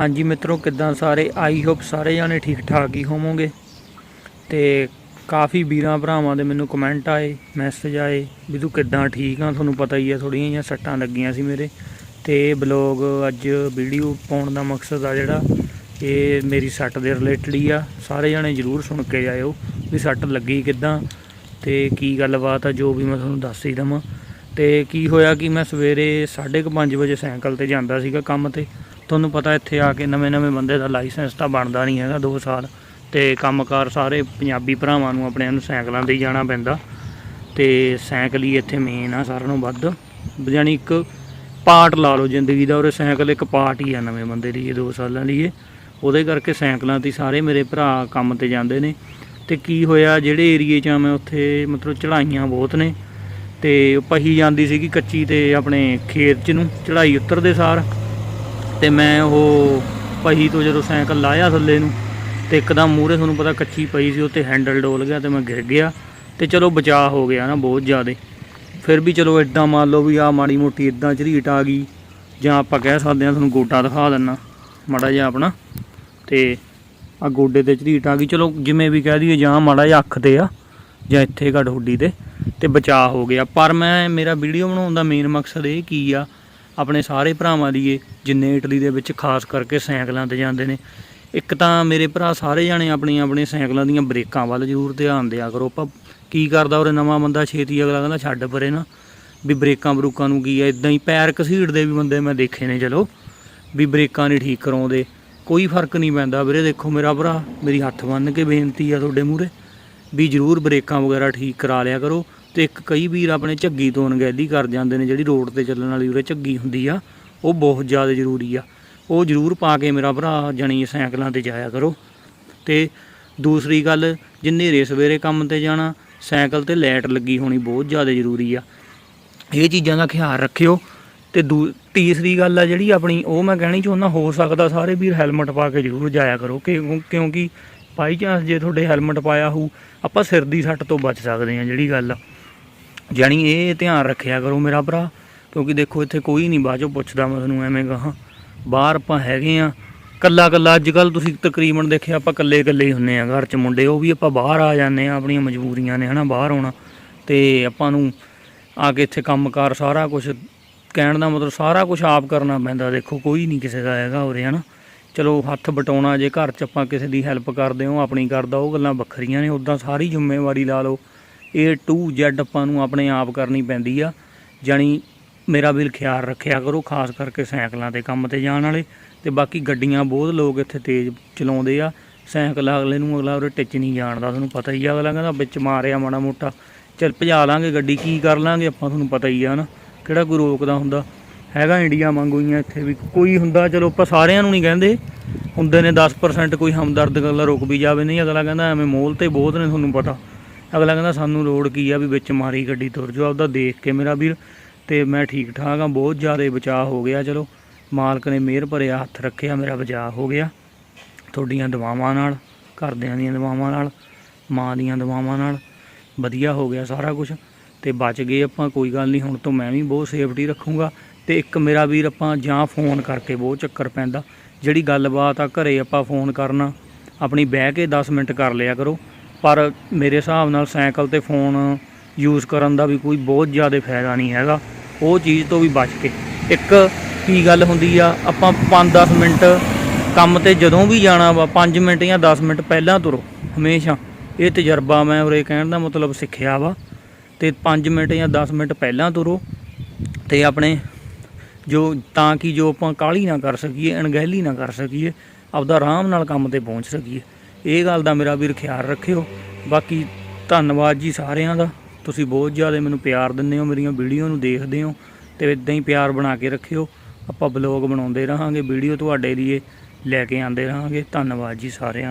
ਹਾਂਜੀ ਮਿੱਤਰੋ, ਕਿੱਦਾਂ ਸਾਰੇ? ਆਈ ਹੋਪ ਸਾਰੇ ਜਾਣੇ ਠੀਕ ਠਾਕ ਹੀ ਹੋਵੋਗੇ। ਤੇ ਕਾਫੀ ਵੀਰਾਂ ਭਰਾਵਾਂ ਦੇ ਮੈਨੂੰ ਕਮੈਂਟ ਆਏ ਮੈਸੇਜ ਆਏ ਵੀ ਤੂੰ ਕਿੱਦਾਂ ਠੀਕ ਆ? ਤੁਹਾਨੂੰ ਪਤਾ ਹੀ ਆ ਥੋੜੀਆਂ ਜਿਹੀਆਂ ਸੱਟਾਂ ਲੱਗੀਆਂ ਸੀ ਮੇਰੇ। ਤੇ ਇਹ ਬਲੌਗ ਅੱਜ ਵੀਡੀਓ ਪਾਉਣ ਦਾ ਮਕਸਦ ਆ ਜਿਹੜਾ, ਇਹ ਮੇਰੀ ਸੱਟ ਦੇ ਰਿਲੇਟਡ ਹੀ ਆ। ਸਾਰੇ ਜਾਣੇ ਜਰੂਰ ਸੁਣ ਕੇ ਜਾਇਓ ਵੀ ਸੱਟ ਲੱਗੀ ਕਿੱਦਾਂ। ਤੇ ਕੀ ਗੱਲਬਾਤ ਆ, ਜੋ ਵੀ ਮੈਂ ਤੁਹਾਨੂੰ ਦੱਸ ਹੀ ਦਵਾਂ। ਤੇ ਕੀ ਹੋਇਆ ਕਿ ਮੈਂ ਸਵੇਰੇ 5:30 ਵਜੇ ਸਾਈਕਲ ਤੇ ਜਾਂਦਾ ਸੀਗਾ ਕੰਮ ਤੇ। ਤੁਹਾਨੂੰ ਪਤਾ ਇੱਥੇ ਆ ਕੇ ਨਵੇਂ-ਨਵੇਂ ਬੰਦੇ ਦਾ ਲਾਇਸੈਂਸ ਤਾਂ ਬਣਦਾ ਨਹੀਂ ਹੈਗਾ 2 ਸਾਲ। ਤੇ ਕੰਮਕਾਰ ਸਾਰੇ ਪੰਜਾਬੀ ਭਰਾਵਾਂ ਨੂੰ ਆਪਣਿਆਂ ਨੂੰ ਸਾਈਕਲਾਂ ਤੇ ਹੀ ਜਾਣਾ ਪੈਂਦਾ। ਤੇ ਸਾਈਕਲ ਹੀ ਇੱਥੇ ਮੇਨ ਆ, ਸਾਰਿਆਂ ਨੂੰ ਵੱਧ। ਯਾਨੀ ਇੱਕ ਪਾਰਟ ਲਾ ਲਓ ਜ਼ਿੰਦਗੀ ਦਾ, ਔਰ ਸਾਈਕਲ ਇੱਕ ਪਾਰਟ ਹੀ ਆ ਨਵੇਂ ਬੰਦੇ ਲਈ ਇਹ 2 ਸਾਲਾਂ ਲਈ ਉਹਦੇ ਕਰਕੇ ਸਾਈਕਲਾਂ ਤੇ ਹੀ ਸਾਰੇ ਮੇਰੇ ਭਰਾ ਕੰਮ ਤੇ ਜਾਂਦੇ ਨੇ। ਤੇ ਕੀ ਹੋਇਆ, ਜਿਹੜੇ ਏਰੀਏ 'ਚ ਆ, ਮੈਂ ਉੱਥੇ ਮਤਲਬ ਚੜਾਈਆਂ ਬਹੁਤ ਨੇ। ਤੇ ਪਹੀ ਜਾਂਦੀ ਸੀਗੀ ਕੱਚੀ ਤੇ ਆਪਣੇ ਖੇਤ 'ਚ ਨੂੰ ਚੜਾਈ ਉਤਰਦੇ ਸਾਰ। ਤੇ ਮੈਂ ਉਹ ਪਹੀ ਤੋਂ ਜਦੋਂ ਸਾਈਕਲ ਲਾਇਆ ਥੱਲੇ ਨੂੰ ਤੇ ਇੱਕਦਮ ਮੂਹਰੇ ਤੁਹਾਨੂੰ ਪਤਾ ਕੱਚੀ ਪਈ ਸੀ, ਉੱਤੇ ਹੈਂਡਲ ਡੋਲ ਗਿਆ ਤੇ ਮੈਂ ਗਿਰ ਗਿਆ ਤੇ ਚਲੋ ਬਚਾਅ ਹੋ ਗਿਆ ਨਾ ਬਹੁਤ ਜ਼ਿਆਦੇ। ਫਿਰ ਵੀ ਚਲੋ ਇਦਾਂ ਮੰਨ ਲਓ ਵੀ ਆ ਮਾੜੀ ਮੋਟੀ ਇਦਾਂ ਝਰੀਟ ਆ ਗਈ, ਜਾਂ ਆਪਾਂ ਕਹਿ ਸਕਦੇ ਹਾਂ ਤੁਹਾਨੂੰ ਗੋਡਾ ਦਿਖਾ ਦਿੰਨਾ, ਮਾੜਾ ਜਿਹਾ ਆਪਣਾ, ਤੇ ਆ ਗੋਡੇ ਤੇ ਝਰੀਟ ਆ ਗਈ। ਚਲੋ ਜਿਵੇਂ ਵੀ ਕਹਿ ਦਈਏ ਜਾਂ ਮਾੜਾ ਜਿਹਾ ਅੱਖ ਤੇ ਆ, ਜਾਂ ਇੱਥੇ ਘੜ ਹੁੱਡੀ ਤੇ ਤੇ ਬਚਾਅ ਹੋ ਗਿਆ। ਪਰ ਮੈਂ, ਮੇਰਾ ਵੀਡੀਓ ਬਣਾਉਣ ਦਾ ਮੇਨ ਮਕਸਦ ਇਹ ਕੀ ਆ ਆਪਣੇ ਸਾਰੇ ਭਰਾਵਾਂ ਲਈ ਜਿੰਨੇ ਇਟਲੀ ਦੇ ਵਿੱਚ ਖਾਸ ਕਰਕੇ ਸਾਈਕਲਾਂ ਤੇ ਜਾਂਦੇ ਨੇ। ਇੱਕ ਤਾਂ ਮੇਰੇ ਭਰਾ ਸਾਰੇ ਜਾਣੇ ਆਪਣੀਆਂ ਆਪਣੀਆਂ ਸਾਈਕਲਾਂ ਦੀਆਂ ਬ੍ਰੇਕਾਂ ਵੱਲ ਜ਼ਰੂਰ ਧਿਆਨ ਦਿਆ ਕਰੋ। ਆਪਾਂ ਕੀ ਕਰਦਾ ਉਹ ਨਵਾਂ ਬੰਦਾ, ਛੇਤੀ ਅਗਲਾ ਕਹਿੰਦਾ ਛੱਡ ਪਰੇ ਨਾ। ਵੀ ਬ੍ਰੇਕਾਂ ਬਰੂਕਾਂ ਨੂੰ ਕੀ ਆ ਇਦਾਂ ਹੀ ਪੈਰ ਘਸੀੜਦੇ ਵੀ ਬੰਦੇ ਮੈਂ ਦੇਖੇ ਨੇ, ਚਲੋ। ਵੀ ਬ੍ਰੇਕਾਂ ਨਹੀਂ ਠੀਕ ਕਰਾਉਂਦੇ। ਕੋਈ ਫ਼ਰਕ ਨਹੀਂ ਪੈਂਦਾ ਵੀਰੇ, ਦੇਖੋ ਮੇਰਾ ਭਰਾ, ਮੇਰੀ ਹੱਥ ਬੰਨ ਕੇ ਬੇਨਤੀ ਆ ਤੁਹਾਡੇ ਮੂਹਰੇ। ਵੀ ਜ਼ਰੂਰ ਬ੍ਰੇਕਾਂ ਵਗੈਰਾ ਠੀਕ ਕਰਾ ਲਿਆ ਕਰੋ। ਤੇ ਇੱਕ ਕਈ ਵੀਰ ਆਪਣੇ ਝੱਗੀ ਤੋਂ ਅਣਗਹਿਲੀ ਕਰ ਜਾਂਦੇ ਨੇ, ਜਿਹੜੀ ਰੋਡ ਤੇ ਚੱਲਣ ਵਾਲੀ ਉਰੇ ਝੱਗੀ ਹੁੰਦੀ ਆ, ਉਹ ਬਹੁਤ ਜ਼ਿਆਦਾ ਜ਼ਰੂਰੀ ਆ। ਉਹ ਜ਼ਰੂਰ ਪਾ ਕੇ ਮੇਰਾ ਭਰਾ ਜਣੀ ਸਾਈਕਲਾਂ ਤੇ ਜਾਇਆ ਕਰੋ। ਤੇ ਦੂਸਰੀ ਗੱਲ, ਜਿੰਨੇ ਰੇ ਸਵੇਰੇ ਕੰਮ ਤੇ ਜਾਣਾ, ਸਾਈਕਲ ਤੇ ਲਾਈਟ ਲੱਗੀ ਹੋਣੀ ਬਹੁਤ ਜ਼ਿਆਦਾ ਜ਼ਰੂਰੀ ਆ। ਇਹ ਚੀਜ਼ਾਂ ਦਾ ਖਿਆਲ ਰੱਖਿਓ। ਤੇ ਦੂ- ਤੀਸਰੀ ਗੱਲ ਆ ਜਿਹੜੀ ਆਪਣੀ, ਉਹ ਮੈਂ ਕਹਿਣੀ ਚਾਹੁੰਦਾ, ਹੋ ਸਕਦਾ ਸਾਰੇ ਵੀਰ ਹੈਲਮਟ ਪਾ ਕੇ ਜ਼ਰੂਰ ਜਾਇਆ ਕਰੋ। ਕਿ ਕਿਉਂਕਿ ਬਾਈ ਚਾਂਸ ਜੇ ਤੁਹਾਡੇ ਹੈਲਮਟ ਪਾਇਆ ਹੋਊ, ਆਪਾਂ ਸਿਰ ਦੀ ਸੱਟ ਤੋਂ ਬਚ ਸਕਦੇ ਹਾਂ, ਜਿਹੜੀ ਗੱਲ ਆ। ਜਾਣੀ ਇਹ ਧਿਆਨ ਰੱਖਿਆ ਕਰੋ ਮੇਰਾ ਭਰਾ, ਕਿਉਂਕਿ ਦੇਖੋ ਇੱਥੇ ਕੋਈ ਨਹੀਂ ਬਾਅਦ ਚੋਂ ਪੁੱਛਦਾ ਮੈਂ ਤੁਹਾਨੂੰ, ਐਵੇਂ ਕਹਾਂ। ਬਾਹਰ ਆਪਾਂ ਹੈਗੇ ਆ ਕੱਲਾ ਕੱਲਾ ਅੱਜ ਕੱਲ ਤੁਸੀਂ ਤਕਰੀਬਨ ਦੇਖਿਆ ਆਪਾਂ ਕੱਲੇ ਇਕੱਲੇ ਹੀ ਹੁੰਨੇ ਆ ਘਰ 'ਚ ਮੁੰਡੇ, ਉਹ ਵੀ ਆਪਾਂ ਬਾਹਰ ਆ ਜਾਂਦੇ ਆ ਆਪਣੀਆਂ ਮਜਬੂਰੀਆਂ ਨੇ, ਹਨਾ, ਬਾਹਰ ਆਉਣਾ। ਤੇ ਆਪਾਂ ਨੂੰ ਆ ਕੇ ਇੱਥੇ ਕੰਮਕਾਰ ਸਾਰਾ ਕੁਝ ਕਹਿਣ ਦਾ ਮਤਲਬ ਸਾਰਾ ਕੁਝ ਆਪ ਕਰਨਾ ਪੈਂਦਾ, ਦੇਖੋ ਕੋਈ ਨਹੀਂ ਕਿਸੇ ਦਾ ਹੈਗਾ ਉਰੇ, ਹਨਾ। ਚਲੋ ਹੱਥ ਬਟਾਉਣਾ ਜੇ ਘਰ 'ਚ ਆਪਾਂ ਕਿਸੇ ਦੀ ਹੈਲਪ ਕਰਦੇ ਹਾਂ ਆਪਣੀ ਕਰਦਾ, ਉਹ ਗੱਲਾਂ ਵੱਖਰੀਆਂ ਨੇ ਉਦਾਂ ਸਾਰੀ ਜ਼ਿੰਮੇਵਾਰੀ ਲਾ ਲਓ। A to Z ਆਪਾਂ ਨੂੰ ਆਪਣੇ ਆਪ ਕਰਨੀ ਪੈਂਦੀ ਆ, ਜਾਣੀ ਮੇਰਾ ਵੀ ਖਿਆਲ ਰੱਖਿਆ ਕਰੋ, ਖਾਸ ਕਰਕੇ ਸਾਈਕਲਾਂ ਤੇ ਕੰਮ ਤੇ ਜਾਣ ਵਾਲੇ, ਤੇ ਬਾਕੀ ਗੱਡੀਆਂ ਬਹੁਤ ਲੋਕ ਇੱਥੇ ਤੇਜ਼ ਚਲਾਉਂਦੇ ਆ, ਸਾਈਕਲ ਅਗਲੇ ਨੂੰ ਅਗਲਾ ਉਰੇ ਟਿੱਚ ਨਹੀਂ ਜਾਣਦਾ, ਤੁਹਾਨੂੰ ਪਤਾ ਹੀ ਆ, ਅਗਲਾ ਕਹਿੰਦਾ ਵਿੱਚ ਮਾਰਿਆ ਮਾੜਾ ਮੋਟਾ, ਚੱਲ ਭਜਾ ਲਾਂਗੇ ਗੱਡੀ, ਕੀ ਕਰ ਲਾਂਗੇ ਆਪਾਂ, ਤੁਹਾਨੂੰ ਪਤਾ ਹੀ ਆ ਨਾ ਕਿਹੜਾ ਕੋਈ ਰੋਕਦਾ ਹੁੰਦਾ? ਹੈਗਾ ਇੰਡੀਆ ਵਾਂਗੂ ਹੀ ਇੱਥੇ ਵੀ, ਕੋਈ ਹੁੰਦਾ, ਚਲੋ ਆਪਾਂ ਸਾਰਿਆਂ ਨੂੰ ਨਹੀਂ ਕਹਿੰਦੇ, ਹੁੰਦੇ ਨੇ 10% ਕੋਈ ਹਮਦਰਦ ਗੱਲਾਂ ਰੋਕ ਵੀ ਜਾਵੇ, ਨਹੀਂ, ਅਗਲਾ ਕਹਿੰਦਾ ਐਵੇਂ ਮੋਲ ਤੇ ਬਹੁਤ ਨੇ, ਤੁਹਾਨੂੰ ਪਤਾ। ਅਗਲਾ ਕਹਿੰਦਾ ਸਾਨੂੰ ਲੋੜ ਕੀ ਆ ਵੀ ਵਿੱਚ ਮਾਰੀ ਗੱਡੀ ਤੁਰ ਜਾਓ, ਆਪਦਾ ਦੇਖ ਕੇ ਮੇਰਾ ਵੀਰ। ਤੇ ਮੈਂ ਠੀਕ ਠਾਕ ਆ, ਬਹੁਤ ਜ਼ਿਆਦਾ ਬਚਾਅ ਹੋ ਗਿਆ, ਚਲੋ। ਮਾਲਕ ਨੇ ਮਿਹਰ ਭਰਿਆ ਹੱਥ ਰੱਖਿਆ, ਮੇਰਾ ਬਚਾਅ ਹੋ ਗਿਆ। ਤੁਹਾਡੀਆਂ ਦੁਆਵਾਂ ਨਾਲ, ਘਰਦਿਆਂ ਦੀਆਂ ਦੁਆਵਾਂ ਨਾਲ, ਮਾਂ ਦੀਆਂ ਦੁਆਵਾਂ ਨਾਲ ਵਧੀਆ ਹੋ ਗਿਆ ਸਾਰਾ ਕੁਝ ਤੇ ਬਚ ਗਏ ਆਪਾਂ, ਕੋਈ ਗੱਲ ਨਹੀਂ, ਹੁਣ ਤੋਂ ਮੈਂ ਵੀ ਬਹੁਤ ਸੇਫਟੀ ਰੱਖੂੰਗਾ। ਤੇ ਇੱਕ ਮੇਰਾ ਵੀਰ ਆਪਾਂ ਜਾਂ ਫੋਨ ਕਰਕੇ ਬਹੁਤ ਚੱਕਰ ਪੈਂਦਾ। ਜਿਹੜੀ ਗੱਲਬਾਤ ਆ, ਘਰੇ ਆਪਾਂ ਫੋਨ ਕਰਨਾ, ਆਪਣੀ ਬਹਿ ਕੇ 10 ਮਿੰਟ ਕਰ ਲਿਆ ਕਰੋ। ਪਰ ਮੇਰੇ ਹਿਸਾਬ ਨਾਲ ਸਾਈਕਲ ਤੇ ਫੋਨ ਯੂਜ਼ ਕਰਨ ਦਾ ਵੀ ਕੋਈ ਬਹੁਤ ਜ਼ਿਆਦਾ ਫਾਇਦਾ ਨਹੀਂ ਹੈਗਾ। ਉਹ ਚੀਜ਼ ਤੋਂ ਵੀ ਬਚ ਕੇ। ਇੱਕ ਕੀ ਗੱਲ ਹੁੰਦੀ ਆ, ਆਪਾਂ 5-10 ਮਿੰਟ ਕੰਮ ਤੇ ਜਦੋਂ ਵੀ ਜਾਣਾ ਵਾ 5 ਮਿੰਟ ਜਾਂ 10 ਮਿੰਟ ਪਹਿਲਾਂ ਤੁਰੋ, ਹਮੇਸ਼ਾ। ਇਹ ਤਜਰਬਾ ਮੈਂ ਉਰੇ ਕਹਿਣ ਦਾ ਮਤਲਬ ਸਿੱਖਿਆ ਵਾ। ਤੇ 5 ਮਿੰਟ ਜਾਂ 10 ਮਿੰਟ ਪਹਿਲਾਂ ਤੁਰੋ ਤੇ ਆਪਣੇ ਜੋ, ਤਾਂ ਕਿ ਜੋ ਆਪਾਂ ਕਾਹਲੀ ਨਾ ਕਰ ਸਕੀਏ, ਅਣਗਹਿਲੀ ਨਾ ਕਰ ਸਕੀਏ, ਆਪਦਾ ਆਰਾਮ ਨਾਲ ਕੰਮ ਤੇ ਪਹੁੰਚ ਸਕੀਏ। ਇਹ ਗੱਲ ਦਾ ਮੇਰਾ ਵੀਰ ਖਿਆਲ ਰੱਖਿਓ। ਬਾਕੀ ਧੰਨਵਾਦ ਜੀ ਸਾਰਿਆਂ ਦਾ। ਤੁਸੀਂ ਬਹੁਤ ਜ਼ਿਆਦਾ ਮੈਨੂੰ ਪਿਆਰ ਦਿੰਦੇ ਹੋ, ਮੇਰੀਆਂ ਵੀਡੀਓ ਨੂੰ ਦੇਖਦੇ ਹੋ ਤੇ ਇਦਾਂ ਹੀ ਪਿਆਰ ਬਣਾ ਕੇ ਰੱਖਿਓ। ਆਪਾਂ ਬਲੌਗ ਬਣਾਉਂਦੇ ਰਹਾਂਗੇ, ਵੀਡੀਓ ਤੁਹਾਡੇ ਲਈ ਲੈ ਕੇ ਆਉਂਦੇ ਰਹਾਂਗੇ। ਧੰਨਵਾਦ ਜੀ ਸਾਰਿਆਂ ਦਾ।